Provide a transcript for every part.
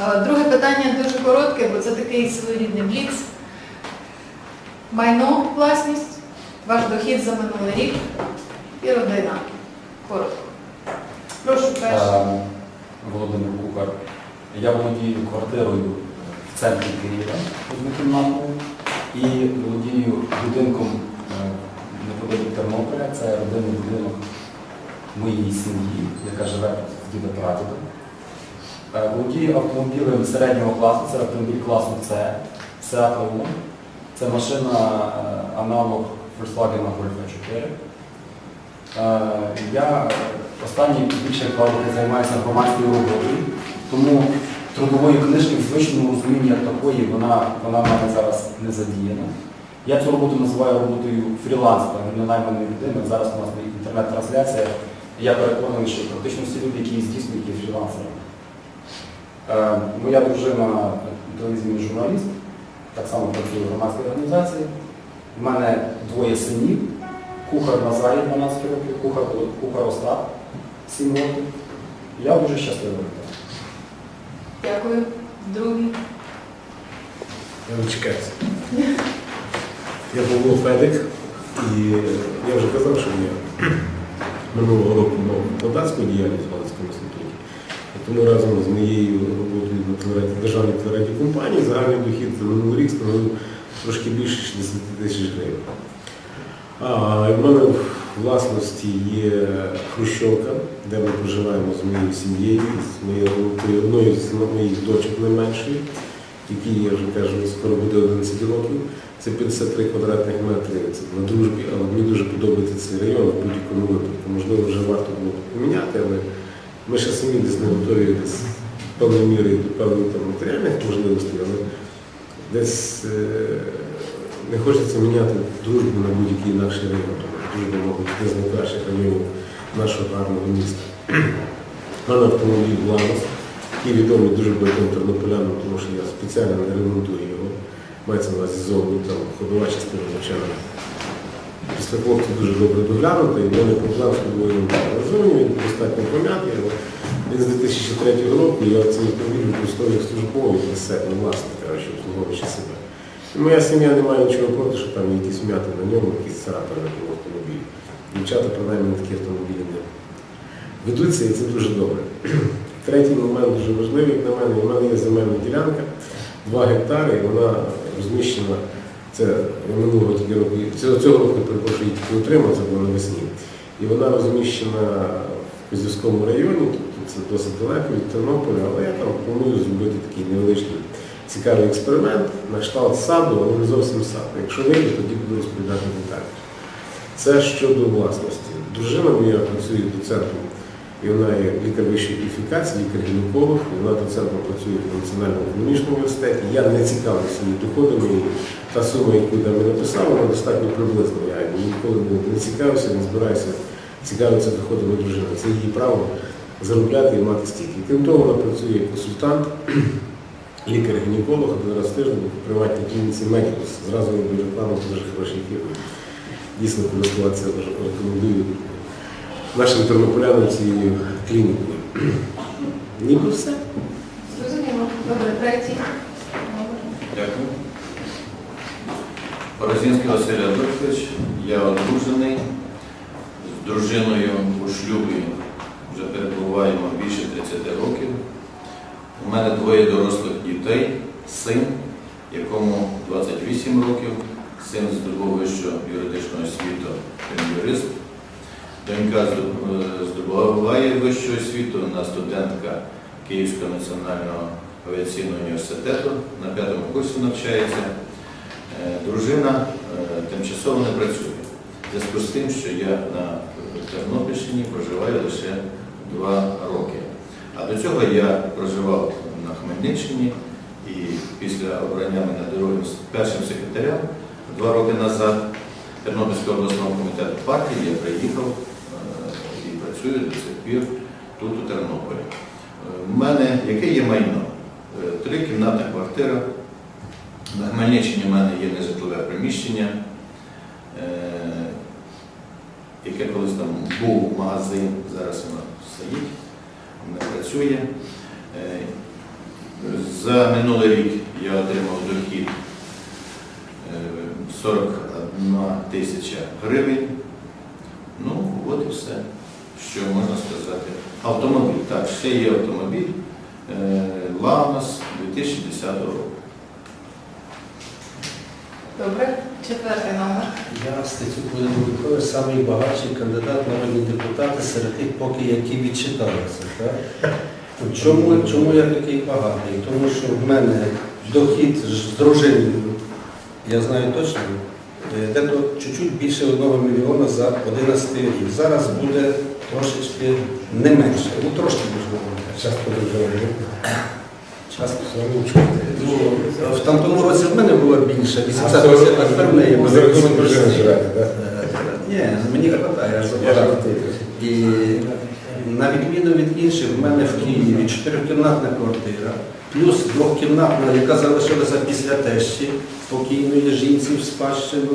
Е, Друге питання дуже коротке, бо це такий своєрідний бліц. Майно, власність, ваш дохід за минулий рік і родина. Коротко. Прошу перше. Е, Володимир Кухар. Я володію квартирою в центрі Києва однокімнатною і володію будинком е, неподалік Тернополя. Це родинний будинок моєї сім'ї, яка живе з діда прадіда. Е, Володію автомобілем середнього класу, це автомобіль класу С, Seat Leon. Це машина е, аналог Volkswagen Golf 4. Е, Я останні більше два займаюся громадською роботою, тому трудової книжки в звичному розумінні як такої вона, вона в мене зараз не задіяна. Я цю роботу називаю роботою фрілансера, не найманої людини. Зараз у нас інтернет-трансляція. Я переконаний, що практично всі люди, які здійснюють, є фрілансерами. Е, Моя дружина телевізійний журналіст, так само працює в громадській організації. У мене двоє синів. Кухар Назарій 12 років, кухар, кухар Остап 7 років. Я дуже щасливий. Дякую. Другий. Я чекаюся. Я Павло Федик, і я вже казав, що я минулого року мав викладацьку діяльність в Галицькому інституті. Тому разом з моєю роботою на державній телерадіо компанії загальний дохід за минулий рік становив трошки більше 60 тисяч гривень. В мене в власності є хрущовка, де ми проживаємо з моєю сім'єю, з моєю одною з моїх дочок найменшої, якій я вже кажу, скоро буде 11 років. Це 53 квадратних метри це на дружбі, але мені дуже подобається цей район в будь-якому випадку. Можливо, вже варто було поміняти, але ми ще самі десь не готові десь певною мірою до певних там матеріальних можливостей, але десь е, не хочеться міняти дружбу на будь-який інакший район. Дружба, мабуть, один з найкращих районів нашого гарного міста. Мене автомобіль Ланос, який відомий дуже багатьом тернополянам, тому що я спеціально не ремонтую його. Мається на увазі зовні, там ходова частина звичайно. Після хлопця дуже добре доглянута, і в мене проблем з. Але Зовні він достатньо пом'ятий, він з 2003 року я цей автомобіль використовую як службовий для себе, власне, коротше, обслуговуючи себе. І моя сім'я не має нічого проти, що там якісь м'яти на ньому, якісь царапини на тому автомобілі. Дівчата, принаймні, на такі автомобілі не ведуться, і це дуже добре. Третій момент дуже важливий, як на мене, у мене є земельна ділянка, 2 гектари, і вона розміщена, це минулого тільки року, цього, року, перепрошую, тільки отримав, було навесні. І вона розміщена в Козівському районі, тобто це досить далеко від Тернополя, але я там планую зробити такий невеличкий цікавий експеримент на кшталт саду, але не зовсім сад. Якщо вийде, тоді буду розповідати деталі. Це щодо власності. Дружина моя працює доцентом, і вона є лікар вищої кваліфікації, лікар-гінеколог, вона доцентом працює в Національному економічному університеті. Я не цікавлюся її доходами, і та сума, яку я ми написав, вона достатньо приблизна. Я ніколи не, цікавився, не збираюся цікавитися доходами дружини. Це її право заробляти і мати стільки. Крім того, вона працює як консультант, лікар-гінеколог, один раз в тиждень в приватній клініці Медікус. Зразу роблю рекламу, дуже хороші фірми. Дійсно користуватися рекомендую нашим тернополянам цією клінікою. Ніби все. Зрозуміло. Добре, третій. Дякую. Порозінський Василь Адольфович, я одружений з дружиною у шлюбі вже перебуваємо більше 30 років. У мене двоє дорослих дітей, син, якому 28 років, син здобув вищу юридичну освіту, він юрист. Донька е, здобуває вищу освіту, вона студентка Київського національного авіаційного університету, на п'ятому курсі навчається. Е, Дружина е, тимчасово не працює. Зв'язку з тим, що я на Тернопільщині проживаю лише два роки. А до цього я проживав на Хмельниччині і після обрання мене дорогим першим секретарем два роки назад Тернопільського обласного комітету партії, я приїхав е, і працюю до цих пір тут, у Тернополі. Е, у мене яке є майно? Е, три кімнатна квартира. На Хмельниччині в мене є незитлове приміщення, яке колись там був магазин, зараз воно стоїть, воно працює. За минулий рік я отримав дохід 40 на тисяча гривень. Ну, от і все, що можна сказати. Автомобіль. Так, ще є автомобіль е, Ламас 2010 року. Добре, четвертий номер. Я статтю Буденкове самий багатший кандидат народні депутати серед тих, поки які відчиталися. Так? Чому чому я такий багатий? Тому що в мене дохід з дружиною, я знаю точно е, дето чуть-чуть більше 1 мільйона за 11 рік. Зараз буде трошечки не менше, ну трошки можливо. Час подорожує. В тамтому році в мене було більше, 80 років, а тепер в неї ви буде за рахунок 80. дружини живете, так? Ні, мені аж Я. І на відміну від інших, в мене в Києві чотирикімнатна квартира, плюс двохкімнатна, яка залишилася після тещі, покійної жінці в спадщину.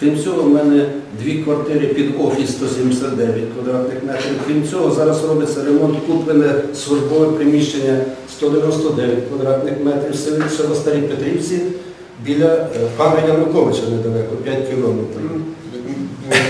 Крім цього, в мене дві квартири під офіс 179 квадратних метрів. Крім цього, зараз робиться ремонт, куплене службове приміщення 199 квадратних метрів село Старій Петрівці біля е, пана Януковича недалеко, 5 кілометрів.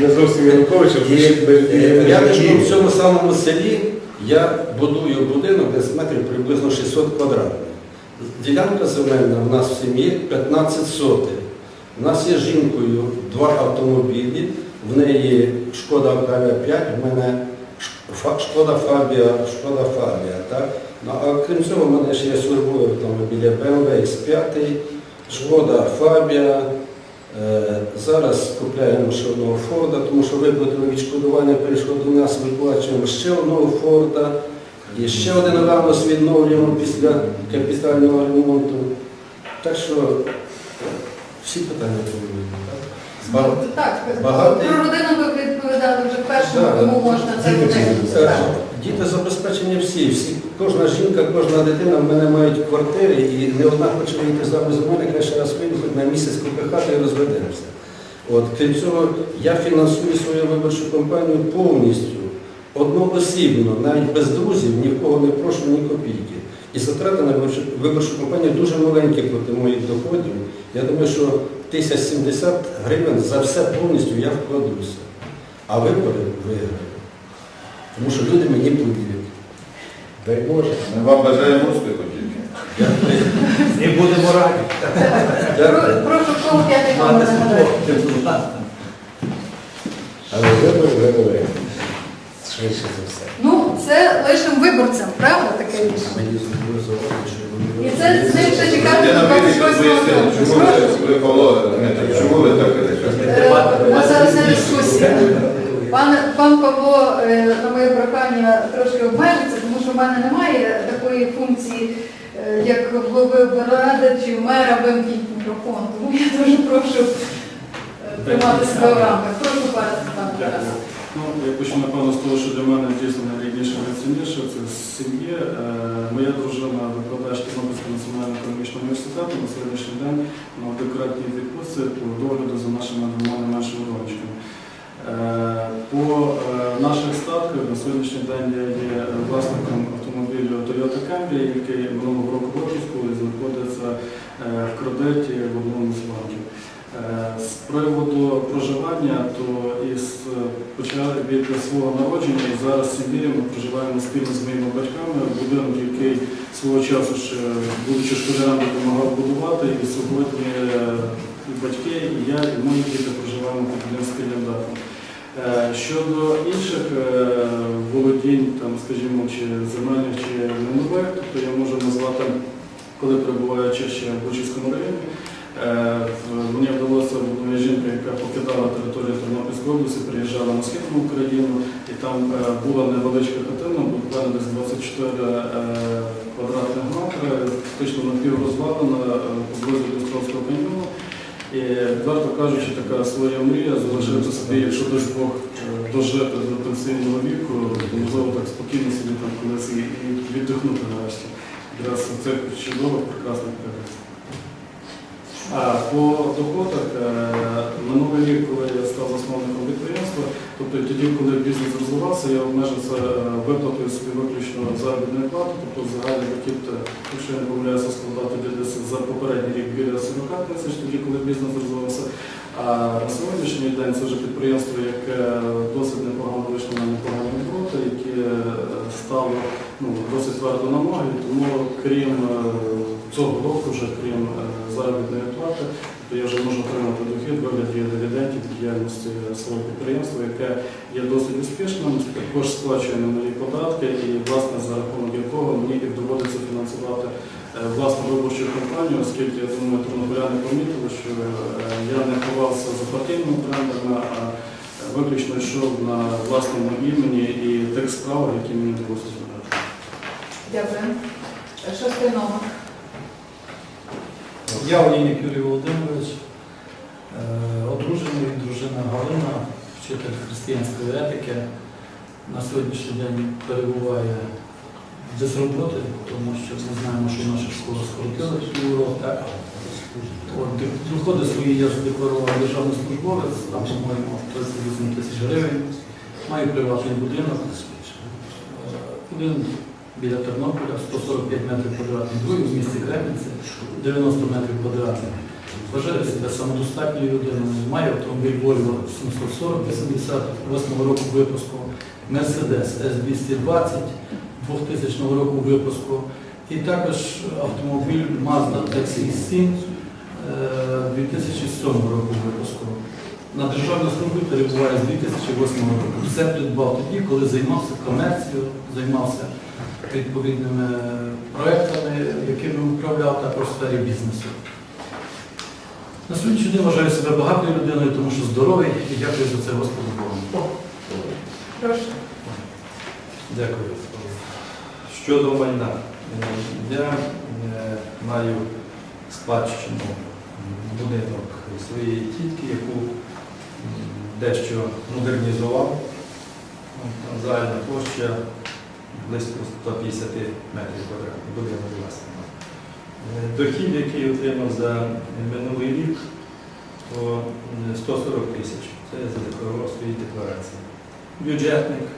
Не зовсім Януковича, вже е, в цьому самому селі я будую будинок десь метрів приблизно 600 квадратних. Ділянка земельна в нас в сім'ї 15 сотих. У нас є жінкою два автомобілі, в неї Шкода Октавія 5, в мене Шкода Фабія, Шкода Фабія. Так? Ну, а крім цього, в мене ще є службові автомобілі BMW X5, Шкода Фабія. Е, Зараз купляємо ще одного Форда, тому що виплатили відшкодування, перейшло до нас, виплачуємо ще одного Форда. І ще один аванс відновлюємо після капітального ремонту. Так що всі питання повинні. Так, про родину ви відповідали вже першому, тому можна це буде. Діти забезпечені всі. всі. Кожна жінка, кожна дитина в мене мають квартири і не одна хоче вийти заміж за мене, краще раз хоч на місяць купи хати і розведемося. От, крім цього, я фінансую свою виборчу кампанію повністю, одноосібно, навіть без друзів, ні в кого не прошу ні копійки. І затрати на виборчу, кампанію дуже маленькі проти моїх доходів. Я думаю, що 1070 гривень за все повністю я вкладуся. А вибори виграю. Тому що люди мені повірять. Дай Боже. Ми вам бажаємо успіху тільки. І будемо раді. Дякую. Про- Прошу кого п'ятий. Але вибори вже. Швидше за все. Ну, це лишим виборцям, правда, таке рішення? Мені зробили зауваження, що І це з ним ще чекати до Вікторівна, 28 чому ви, Павло, Дмитро, чому ви так кажете? Е, У нас зараз не дискусія. Пан, пан Павло е, на моє прохання трошки обмежиться, тому що в мене немає такої функції, е, як голови ради чи мера вимкніть мікрофон. Тому я дуже прошу е, тримати себе в рамках. Прошу пане пане Ну, я почну напевно з того, що для мене дійсно найрідніше найцінніше це. Е, Моя дружина викладач Тернопільського національного економічного університету на сьогоднішній день на декретній відпустці по догляду за нашими двома найменшими донечками. Е, По е, наших статках на сьогоднішній день я є власником автомобілю Toyota Camry, який минулого року в Роківську і знаходиться е, в кредиті в одному з банків. З приводу проживання, то із почали від свого народження і зараз сім'ї ми проживаємо спільно з моїми батьками будинок, який свого часу ще, будучи школярем, допомагав будувати. І сьогодні батьки, і я, і мої діти проживаємо під одним спільним дахом. Е, Щодо інших е, володінь, там, скажімо, чи земельних, чи майнових, тобто я можу назвати, коли перебуваючи ще в Бучівському районі, Мені вдалося одної жінки, яка покидала територію Тернопільської області, приїжджала на східну Україну, і там е, була невеличка хатина, буквально десь 24 е, квадратних метри, фактично напіврозвалена відверто кажучи, така своя мрія залишити собі, якщо дасть Бог е, дожити до пенсійного віку, то, можливо так спокійно собі там колись і, віддихнути нарешті. Якраз цих чудових, прекрасних. По доходах е, минулий рік, коли я став засновником підприємства, тобто тоді, коли бізнес розвивався, я обмежився е, виплатою собі виключно заробітної плати, тобто загальний дохід, якщо я не помиляюся, складати за попередній рік біля 40 тисяч, тоді, коли бізнес розвивався. На сьогоднішній день це вже підприємство, яке досить непогано вийшло на непогані обороти, яке е, стало ну, досить твердо на ноги, тому крім е, цього року, вже крім е, заробітної плати, то я вже можу отримати дохід вигляді дивідендів від діяльності свого підприємства, яке є досить успішним, також сплачує немалі податки. І власне за рахунок якого мені доводиться фінансувати власну виборчу кампанію, оскільки я думаю, тернополяни помітили, що е, я не ховався за партійними трендами, а е, виключно йшов на власному імені і тих справах, які мені вдалося зробити. Дякую. Шостий номер. Я Олійник Юрій Володимирович, е, одружений, дружина Галина, вчитель християнської етики. На сьогоднішній день перебуває без роботи, тому що ми знаємо, що наша школа скоротила півроку. Так? От, доходи свої я задекларував державний службовець, там, по-моєму, 38 тисяч гривень. Маю приватний будинок. Один біля Тернополя, 145 метрів квадратних, другий в місті Кремінці, 90 метрів квадратних. Вважаю себе самодостатньою людиною. Маю автомобіль Volvo 740 88 року випуску, Mercedes S220 2000 року випуску і також автомобіль Mazda XX7 е, 2007 року випуску. На державній службі перебуває з 2008 року. Все придбав тоді, коли займався комерцією, займався відповідними проектами, якими управляв також в сфері бізнесу. На сьогоднішній день вважаю себе багатою людиною, тому що здоровий і дякую за це Господу Богу. Прошу. Дякую. Щодо майна, е, я е, маю спадщину будинок своєї тітки, яку дещо модернізував. Там загальна площа близько 150 метрів квадратних будинок власне. Е, Дохід, який отримав за минулий рік, то 140 тисяч. Це я задекларував в своїй декларації. Бюджетник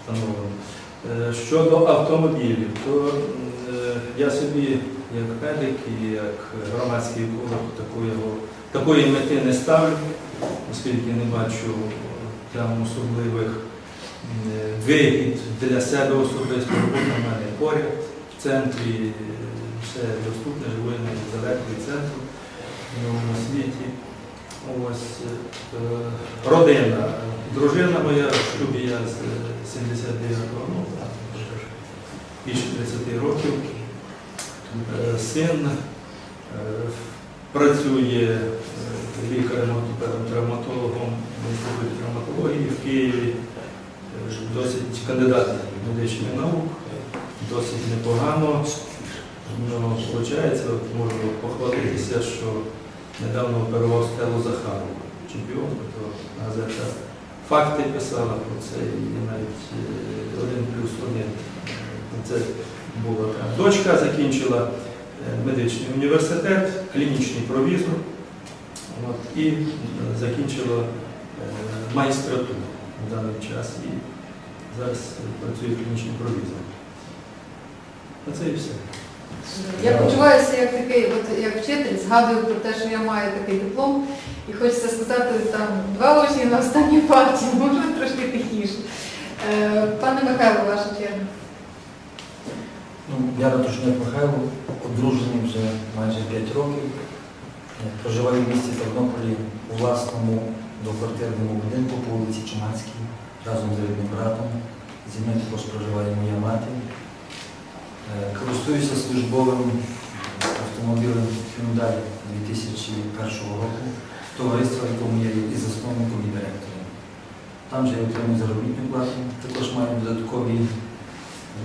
встановлений. Е, Щодо автомобілів, то е, я собі як медик і як громадський еколог такої, такої мети не ставлю, оскільки не бачу там особливих е, вигід для себе особисто. Робота в мене поряд, в центрі е, все доступне, живу я недалеко від центру в новому світі. Ось е, родина. Дружина моя в шлюбі я з 79-го, ну, більше 30 років. Е, Син е, працює е, лікарем ортопедом, травматологом в інституті травматології в Києві. Досить кандидат медичних наук, досить непогано. Ну, виходить, можу похвалитися, що недавно оперував Стелу Захарову, чемпіонку, то газета факти писала про це, і навіть е, один плюс один. Це була та дочка, закінчила е, медичний університет, клінічний провізор от, і е, закінчила майстратуру в даний час і зараз працює клінічним провізором. А це і все. Я почуваюся як такий, от як вчитель, згадую про те, що я маю такий диплом, і хочеться сказати там два очі на останній парті, може трошки тихіше. Е, Пане Михайло, ваша черга. Ну, я Ратушняк Михайло, одружений вже майже 5 років. Проживаю в місті Тернополі у власному двоквартирному будинку по вулиці Чумацькій разом з рідним братом. Зі мною також проживає моя мати. Е, Користуюся службовим автомобілем Hyundai 2001 року, товариства, в якому я і засновником, і директором. Там же я отримую заробітну плату, також маю додаткові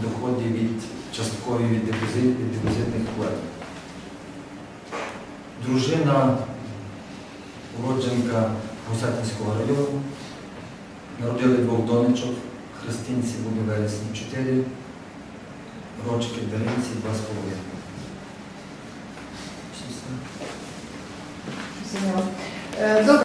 доходи від часткові від депозит, від депозитних вкладів. Дружина уродженка Гусятинського району. Народили двох донечок. Христинці буде вересні 4, рочки Даринці 2,5. Е, добре.